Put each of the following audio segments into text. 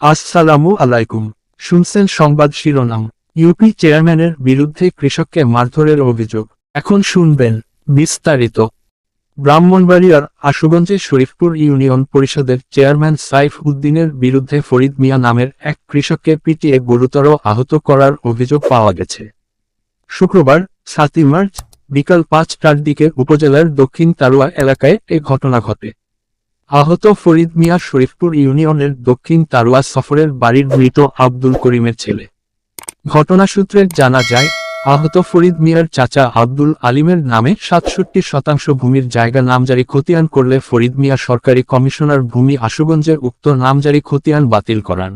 আসসালামু আলাইকুম। শুনছেন সংবাদ শিরোনাম। ইউপি চেয়ারম্যানের বিরুদ্ধে কৃষককে মারধরের অভিযোগ। এখন শুনবেন বিস্তারিত। ব্রাহ্মণবাড়িয়ার আশুগঞ্জে শরীফপুর ইউনিয়ন পরিষদের চেয়ারম্যান সাইফ উদ্দিনের বিরুদ্ধে ফরিদ মিয়া নামের এক কৃষককে পিটিয়ে গুরুতর আহত করার অভিযোগ পাওয়া গেছে। শুক্রবার, সাতই মার্চ, বিকাল পাঁচটার দিকে উপজেলার দক্ষিণ তারুয়া এলাকায় এ ঘটনা ঘটে। আহত ফরিদ মিয়া শরীফপুর ইউনিয়নের দক্ষিণ তারুয়া সফরের বাড়ির মৃত আব্দুল করিমের ছেলে। ঘটনা সূত্রে জানা যায়, আহত ফরিদ মিয়ার চাচা আব্দুল আলিমের নামে সাতষট্টি শতাংশ ভূমির জায়গা নামজারি খতিয়ান করলে ফরিদ মিয়া সরকারি কমিশনার ভূমি আশুগঞ্জের উক্ত নামজারি খতিয়ান বাতিল করান।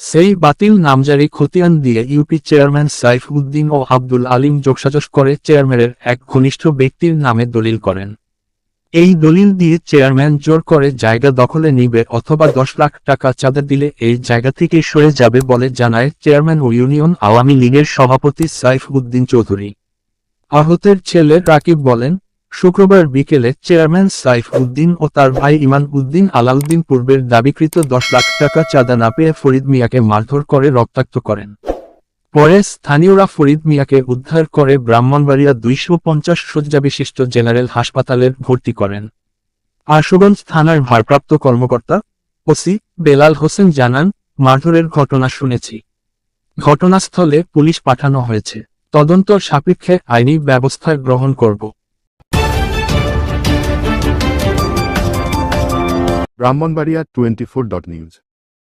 সেই বাতিল নামজারি খতিয়ান দিয়ে ইউপি চেয়ারম্যান সাইফ উদ্দিন ও আব্দুল আলিম যোগসাজশ করে চেয়ারম্যানের এক ঘনিষ্ঠ ব্যক্তির নামে দলিল করেন। এই দলিল দিয়ে চেয়ারম্যান জোর করে জায়গা দখলে নিবে অথবা দশ লাখ টাকা চাঁদা দিলে এই জায়গা থেকে সরে যাবে বলে জানায় চেয়ারম্যান ও ইউনিয়ন আওয়ামী লীগের সভাপতি সাইফ উদ্দিন চৌধুরী। আহতের ছেলে রাকিব বলেন, শুক্রবার বিকেলে চেয়ারম্যান সাইফ উদ্দিন ও তার ভাই ইমান উদ্দিন আলাউদ্দিন পূর্বের দাবিকৃত দশ লাখ টাকা চাঁদা না পেয়ে ফরিদ মিয়াকে মারধর করে রক্তাক্ত করেন। পরে স্থানীয়রা ফরিদ মিয়াকে উদ্ধার করে ব্রাহ্মণবাড়িয়া দুইশো পঞ্চাশ শয্যা বিশিষ্ট জেনারেল হাসপাতালের ভর্তি করেন। আশুগঞ্জ থানার ভারপ্রাপ্ত কর্মকর্তা ওসি বেলাল হোসেন জানান, মারধরের ঘটনা শুনেছি। ঘটনাস্থলে পুলিশ পাঠানো হয়েছে। তদন্ত সাপেক্ষে আইনি ব্যবস্থা গ্রহণ করব। Brahmanbaria twenty four dot news